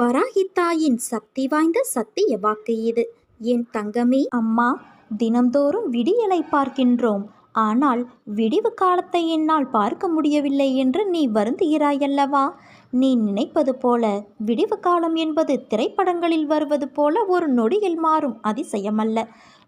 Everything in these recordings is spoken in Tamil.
வராகித்தாயின் சக்தி வாய்ந்த சத்திய வாக்கு இது. என் தங்கமே அம்மா தினம்தோறும் விடியலை பார்க்கின்றோம். ஆனால் விடிவு காலத்தை என்னால் பார்க்க முடியவில்லை என்று நீ வருந்துகிறாயல்லவா? நீ நினைப்பது போல விடிவு காலம் என்பது திரைப்படங்களில் வருவது போல ஒரு நொடியில் மாறும் அதிசயமல்ல.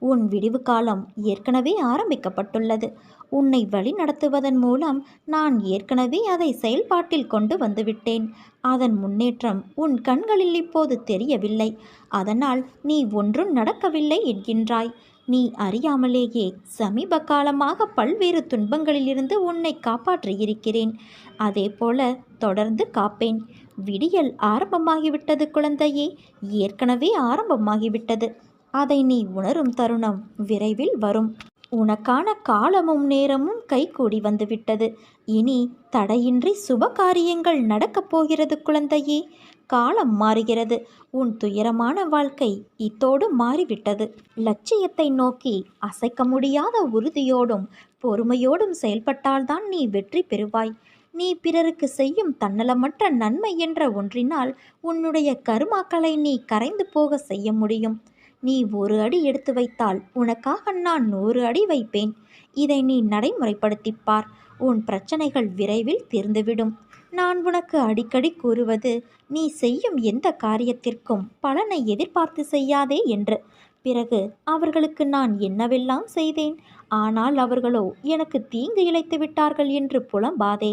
உன் விடிவு காலம் ஏற்கனவே ஆரம்பிக்கப்பட்டுள்ளது. உன்னை வழிநடத்துவதன் மூலம் நான் ஏற்கனவே அதை செயல்பாட்டில் கொண்டு வந்துவிட்டேன். அதன் முன்னேற்றம் உன் கண்களில் இப்போது தெரியவில்லை. அதனால் நீ ஒன்றும் நடக்கவில்லை என்கின்றாய். நீ அறியாமலேயே சமீப காலமாக பல்வேறு துன்பங்களிலிருந்து உன்னை காப்பாற்றியிருக்கிறேன் அதே போல தொடர்ந்து காப்பேன். விடியல் ஆரம்பமாகிவிட்டது குழந்தையே. ஏற்கனவே ஆரம்பமாகிவிட்டது. அதை நீ உணரும் தருணம் விரைவில் வரும். உனக்கான காலமும் நேரமும் கைகூடி வந்துவிட்டது. இனி தடையின்றி சுப காரியங்கள் நடக்கப் போகிறது குழந்தையே. காலம் மாறுகிறது. உன் துயரமான வாழ்க்கை இத்தோடு மாறிவிட்டது. லட்சியத்தை நோக்கி அசைக்க முடியாத உறுதியோடும் பொறுமையோடும் செயல்பட்டால்தான் நீ வெற்றி பெறுவாய். நீ பிறருக்கு செய்யும் தன்னலமற்ற நன்மை என்ற ஒன்றினால் உன்னுடைய கருமாக்களை நீ கரைந்து போக செய்ய முடியும். நீ ஒரு அடி எடுத்து வைத்தால் உனக்காக நான் நூறு அடி வைப்பேன். இதை நீ நடைமுறைப்படுத்திப்பார் உன் பிரச்சனைகள் விரைவில் தீர்ந்துவிடும். நான் உனக்கு அடிக்கடி கூறுவது நீ செய்யும் எந்த காரியத்திற்கும் பலனை எதிர்பார்த்து செய்யாதே என்று. பிறகு அவர்களுக்கு நான் என்னவெல்லாம் செய்தேன்? ஆனால் அவர்களோ எனக்கு தீங்கு இழைத்து விட்டார்கள் என்று புலம்பாதே.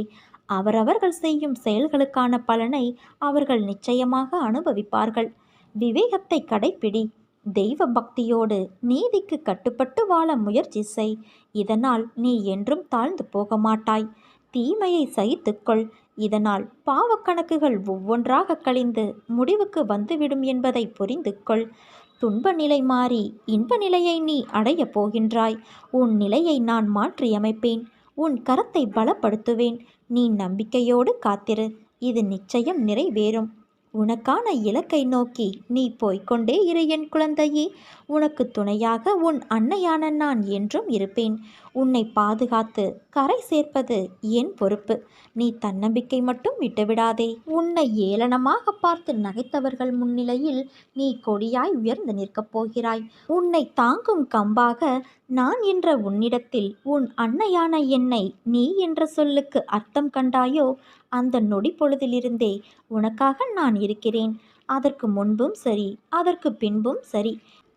அவரவர்கள் செய்யும் செயல்களுக்கான பலனை அவர்கள் நிச்சயமாக அனுபவிப்பார்கள். விவேகத்தை கடைப்பிடி. தெய்வ பக்தியோடு நீதிக்கு கட்டுப்பட்டு வாழ முயற்சி செய். இதனால் நீ என்றும் தாழ்ந்து போக மாட்டாய் தீமையை சகித்துக்கொள். இதனால் பாவக்கணக்குகள் ஒவ்வொன்றாக கழிந்து முடிவுக்கு வந்துவிடும் என்பதை புரிந்து கொள். துன்ப நிலை மாறி இன்ப நிலையை நீ அடையப் போகின்றாய். உன் நிலையை நான் மாற்றியமைப்பேன். உன் கரத்தை பலப்படுத்துவேன். நீ நம்பிக்கையோடு காத்திரு. இது நிச்சயம் நிறைவேறும். உனக்கான இலக்கை நோக்கி நீ போய்க்கொண்டே இரு என் குழந்தையே. உனக்கு துணையாக உன் அன்னையான நான் என்றும் இருப்பேன். உன்னை பாதுகாத்து கரை சேர்ப்பது என் பொறுப்பு. நீ தன்னம்பிக்கை மட்டும் விட்டுவிடாதே. உன்னை ஏளனமாக பார்த்து நகைத்தவர்கள் முன்னிலையில் நீ கொடியாய் உயர்ந்து நிற்கப் போகிறாய். உன்னை தாங்கும் கம்பாக நான் என்ற உன்னிடத்தில் உன் அன்னையான என்னை நீ என்ற சொல்லுக்கு அர்த்தம் கண்டாயோ அந்த நொடி பொழுதிலிருந்தே உனக்காக நான் இருக்கிறேன். அதற்கு முன்பும் சரி அதற்கு பின்பும் சரி.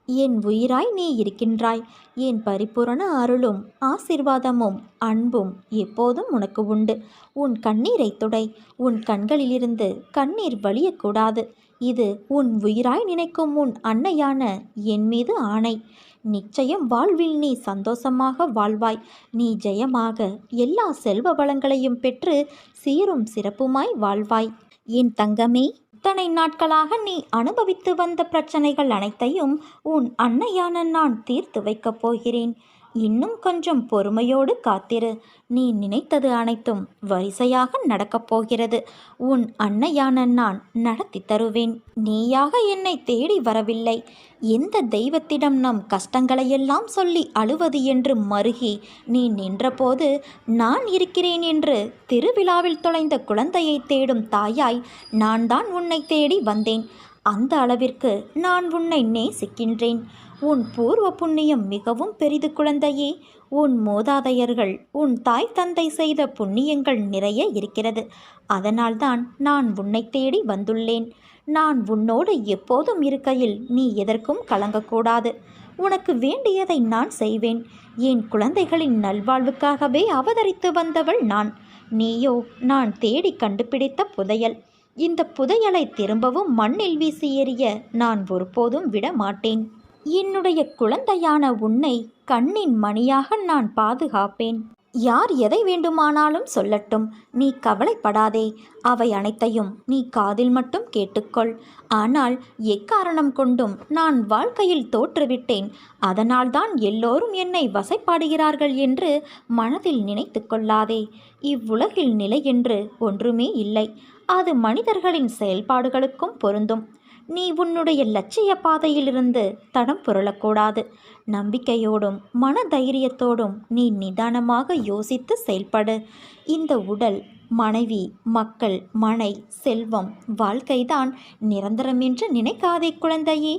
என் உயிராய் நீ இருக்கின்றாய். என் பரிபூரண அருளும் ஆசிர்வாதமும் அன்பும் எப்போதும் உனக்கு உண்டு. உன் கண்ணீரை துடை. உன் கண்களிலிருந்து கண்ணீர் வழியக்கூடாது. இது உன் உயிராய் நினைக்கும் உன் அன்னையான என் மீது ஆணை. நிச்சயம் வாழ்வில் நீ சந்தோஷமாக வாழ்வாய். நீ ஜெயமாக எல்லா செல்வ வளங்களையும் பெற்று சீரும் சிறப்புமாய் வாழ்வாய். என் தங்கமே இத்தனை நாட்களாக நீ அனுபவித்து வந்த பிரச்சனைகள் அனைத்தையும் உன் அன்னையான நான் தீர்த்து வைக்கப் போகிறேன். இன்னும் கொஞ்சம் பொறுமையோடு காத்திரு. நீ நினைத்தது அனைத்தும் வரிசையாக நடக்கப் போகிறது. உன் அன்னையான நான் நடத்தி தருவேன். நீயாக என்னை தேடி வரவில்லை. எந்த தெய்வத்திடம் நம் கஷ்டங்களையெல்லாம் சொல்லி அழுவது என்று மருகி நீ நின்றபோது நான் இருக்கிறேன் என்று திருவிழாவில் தொலைந்த குழந்தையை தேடும் தாயாய் நான் தான் உன்னை தேடி வந்தேன். அந்த அளவிற்கு நான் உன்னை நேசிக்கின்றேன். உன் பூர்வ புண்ணியம் மிகவும் பெரிது குழந்தையே. உன் மூதாதையர்கள் உன் தாய் தந்தை செய்த புண்ணியங்கள் நிறைய இருக்கிறது. அதனால்தான் நான் உன்னை தேடி வந்துள்ளேன். நான் உன்னோடு எப்போதும் இருக்கையில் நீ எதற்கும் கலங்கக்கூடாது. உனக்கு வேண்டியதை நான் செய்வேன். என் குழந்தைகளின் நல்வாழ்வுக்காகவே அவதரித்து வந்தவள் நான். நீயோ நான் தேடி கண்டுபிடித்த புதையல். இந்த புதையலை திரும்பவும் மண்ணில் வீசி எறிய நான் ஒருபோதும் விட மாட்டேன். என்னுடைய குழந்தையான உன்னை கண்ணின் மணியாக நான் பாதுகாப்பேன். யார் எதை வேண்டுமானாலும் சொல்லட்டும் நீ கவலைப்படாதே. அவை அனைத்தையும் நீ காதில் மட்டும் கேட்டுக்கொள். ஆனால் எக்காரணம் கொண்டும் நான் வாழ்க்கையில் தோற்றுவிட்டேன். அதனால்தான் எல்லோரும் என்னை வசைப்பாடுகிறார்கள் என்று மனதில் நினைத்து கொள்ளாதே. இவ்வுலகில் நிலை என்று ஒன்றுமே இல்லை. அது மனிதர்களின் செயல்பாடுகளுக்கும் பொருந்தும். நீ உன்னுடைய லட்சிய பாதையிலிருந்து தடம் புரளக்கூடாது. நம்பிக்கையோடும் மன தைரியத்தோடும் நீ நிதானமாக யோசித்து செயல்படு. இந்த உடல் மனைவி மக்கள் மனை செல்வம் வாழ்க்கைதான் நிரந்தரம் என்று நினைக்காதே குழந்தையே.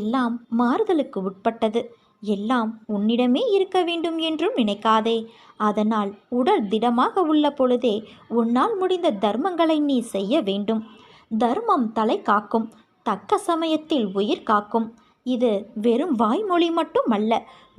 எல்லாம் மாறுதலுக்கு உட்பட்டது. எல்லாம் உன்னிடமே இருக்க வேண்டும் என்றும் நினைக்காதே. அதனால் உடல் திடமாக உள்ள பொழுதே உன்னால் முடிந்த தர்மங்களை நீ செய்ய வேண்டும். தர்மம் தலை காக்கும் தக்க சமயத்தில் உயிர் காக்கும். இது வெறும் வாய்மொழி மட்டும் அல்ல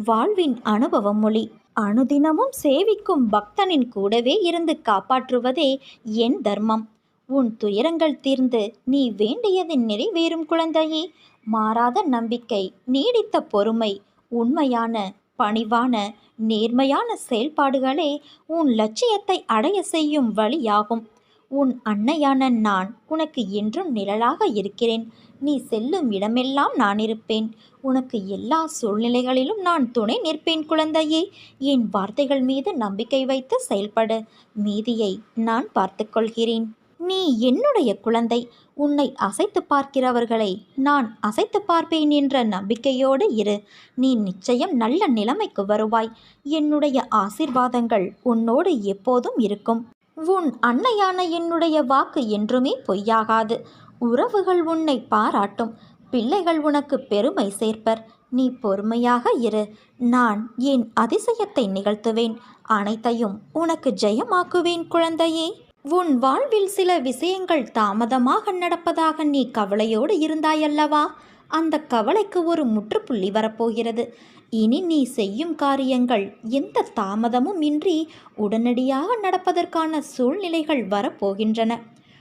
வாழ்வின் அனுபவ மொழி. அனுதினமும் சேவிக்கும் பக்தனின் கூடவே இருந்து காப்பாற்றுவதே என் தர்மம். உன் துயரங்கள் தீர்ந்து நீ வேண்டியது நிறைவேறும் குழந்தையே. மாறாத நம்பிக்கை நீடித்த பொறுமை உண்மையான பணிவான நேர்மையான செயல்பாடுகளே உன் லட்சியத்தை அடைய செய்யும் வழியாகும். உன் அன்னையான நான் உனக்கு என்றும் நிழலாக இருக்கிறேன். நீ செல்லும் இடமெல்லாம் நான் இருப்பேன். உனக்கு எல்லா சூழ்நிலைகளிலும் நான் துணை நிற்பேன் குழந்தையே. என் வார்த்தைகள் மீது நம்பிக்கை வைத்து செயல்படு. மீதியை நான் பார்த்துக்கொள்கிறேன் நீ என்னுடைய குழந்தை. உன்னை அசைத்து பார்க்கிறவர்களை நான் அசைத்து பார்ப்பேன் என்ற நம்பிக்கையோடு இரு. நீ நிச்சயம் நல்ல நிலைமைக்கு வருவாய். என்னுடைய ஆசிர்வாதங்கள் உன்னோடு எப்போதும் இருக்கும். உன் அன்னையான என்னுடைய வாக்கு என்றுமே பொய்யாகாது. உறவுகள் உன்னை பாராட்டும். பிள்ளைகள் உனக்கு பெருமை சேர்ப்பர். நீ பொறுமையாக இரு. நான் என் அதிசயத்தை நிகழ்த்துவேன். அனைத்தையும் உனக்கு ஜெயமாக்குவேன் குழந்தையே. உன் வாழ்வில் சில விஷயங்கள் தாமதமாக நடப்பதாக நீ கவலையோடு இருந்தாயல்லவா? அந்த கவலைக்கு ஒரு முற்றுப்புள்ளி வரப்போகிறது. இனி நீ செய்யும் காரியங்கள் எந்த தாமதமும் இன்றி உடனடியாக நடப்பதற்கான சூழ்நிலைகள் வரப்போகின்றன.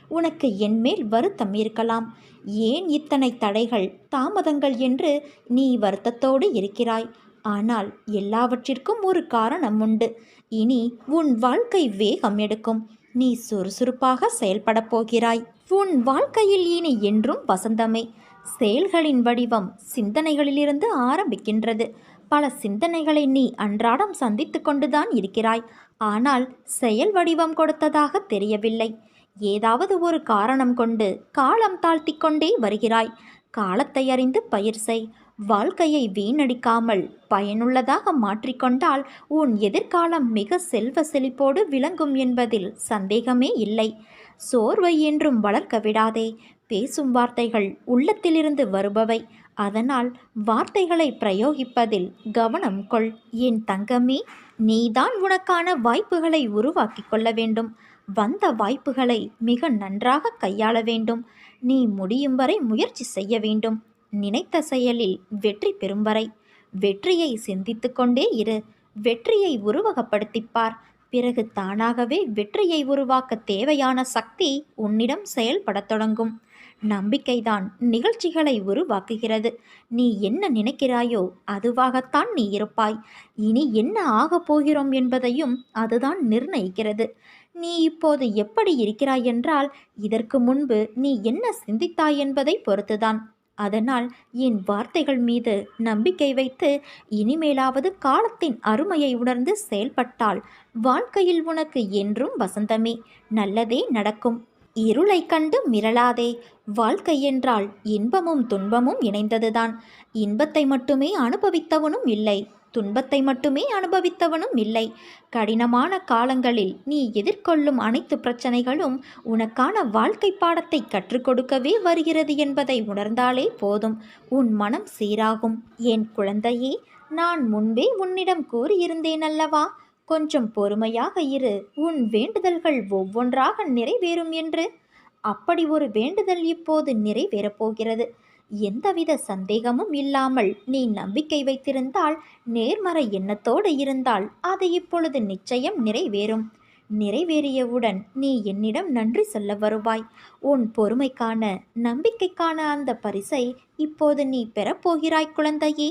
உனக்கு என்மேல் வருத்தம் இருக்கலாம். ஏன் இத்தனை தடைகள் தாமதங்கள் என்று நீ வருத்தத்தோடு இருக்கிறாய்? ஆனால் எல்லாவற்றிற்கும் ஒரு காரணம் உண்டு. இனி உன் வாழ்க்கை வேகம் எடுக்கும். நீ சுறுசுறுப்பாக செயல்படப் போகிறாய். உன் வாழ்க்கையில் இனி என்றும் வசந்தமே. செயல்களின் வடிவம் சிந்தனைகளிலிருந்து ஆரம்பிக்கின்றது. பல சிந்தனைகளை நீ அன்றாடம் சந்தித்து கொண்டுதான் இருக்கிறாய். ஆனால் செயல் வடிவம் கொடுத்ததாக தெரியவில்லை. ஏதாவது ஒரு காரணம் கொண்டு காலம் தாழ்த்தி கொண்டே வருகிறாய். காலத்தை அறிந்து பயிர் செய். வாழ்க்கையை வீணடிக்காமல் பயனுள்ளதாக மாற்றிக்கொண்டால் உன் எதிர்காலம் மிக செல்வ செழிப்போடு விளங்கும் என்பதில் சந்தேகமே இல்லை. சோர்வை என்றும் வளர்க்க விடாதே. பேசும் வார்த்தைகள் உள்ளத்திலிருந்து வருபவை. அதனால் வார்த்தைகளை பிரயோகிப்பதில் கவனம் கொள். என் தங்கமே நீதான் உனக்கான வாய்ப்புகளை உருவாக்கி கொள்ள வேண்டும். வந்த வாய்ப்புகளை மிக நன்றாக கையாள வேண்டும். நீ முடியும் வரை முயற்சி செய்ய வேண்டும். நினைத்த செயலில் வெற்றி பெறும் வரை வெற்றியை சிந்தித்து கொண்டே இரு. வெற்றியை உருவகப்படுத்திப்பார். பிறகு தானாகவே வெற்றியை உருவாக்க தேவையான சக்தி உன்னிடம் செயல்படத் தொடங்கும். நம்பிக்கைதான் நிகழ்ச்சிகளை உருவாக்குகிறது. நீ என்ன நினைக்கிறாயோ அதுவாகத்தான் நீ இருப்பாய். இனி என்ன ஆகப் போகிறோம் என்பதையும் அதுதான் நிர்ணயிக்கிறது. நீ இப்போது எப்படி இருக்கிறாய் என்றால் இதற்கு முன்பு நீ என்ன சிந்தித்தாய் என்பதை பொறுத்துதான். அதனால் என் வார்த்தைகள் மீது நம்பிக்கை வைத்து இனிமேலாவது காலத்தின் அருமையை உணர்ந்து செயல்பட்டால் வாழ்க்கையில் உனக்கு என்றும் வசந்தமே. நல்லதே நடக்கும். இருளை கண்டு மிரளாதே. வாழ்க்கை என்றால் இன்பமும் துன்பமும் இணைந்ததுதான். இன்பத்தை மட்டுமே அனுபவித்தவனும் இல்லை. துன்பத்தை மட்டுமே அனுபவித்தவனும் இல்லை. கடினமான காலங்களில் நீ எதிர்கொள்ளும் அனைத்து பிரச்சனைகளும் உனக்கான வாழ்க்கை பாடத்தை கற்றுக் கொடுக்கவே வருகிறது என்பதை உணர்ந்தாலே போதும். உன் மனம் சீராகும். என் குழந்தையே நான் முன்பே உன்னிடம் கூறியிருந்தேன் அல்லவா? கொஞ்சம் பொறுமையாக இரு. உன் வேண்டுதல்கள் ஒவ்வொன்றாக நிறைவேறும் என்று. அப்படி ஒரு வேண்டுதல் இப்போது நிறைவேறப் போகிறது. எந்தவித சந்தேகமும் இல்லாமல் நீ நம்பிக்கை வைத்திருந்தால் நேர்மறை எண்ணத்தோடு இருந்தால் அது இப்பொழுது நிச்சயம் நிறைவேறும். நிறைவேறியவுடன் நீ என்னிடம் நன்றி சொல்ல வருவாய். உன் பொறுமைக்கான நம்பிக்கைக்கான அந்த பரிசை இப்போது நீ பெறப்போகிறாய் குழந்தையே.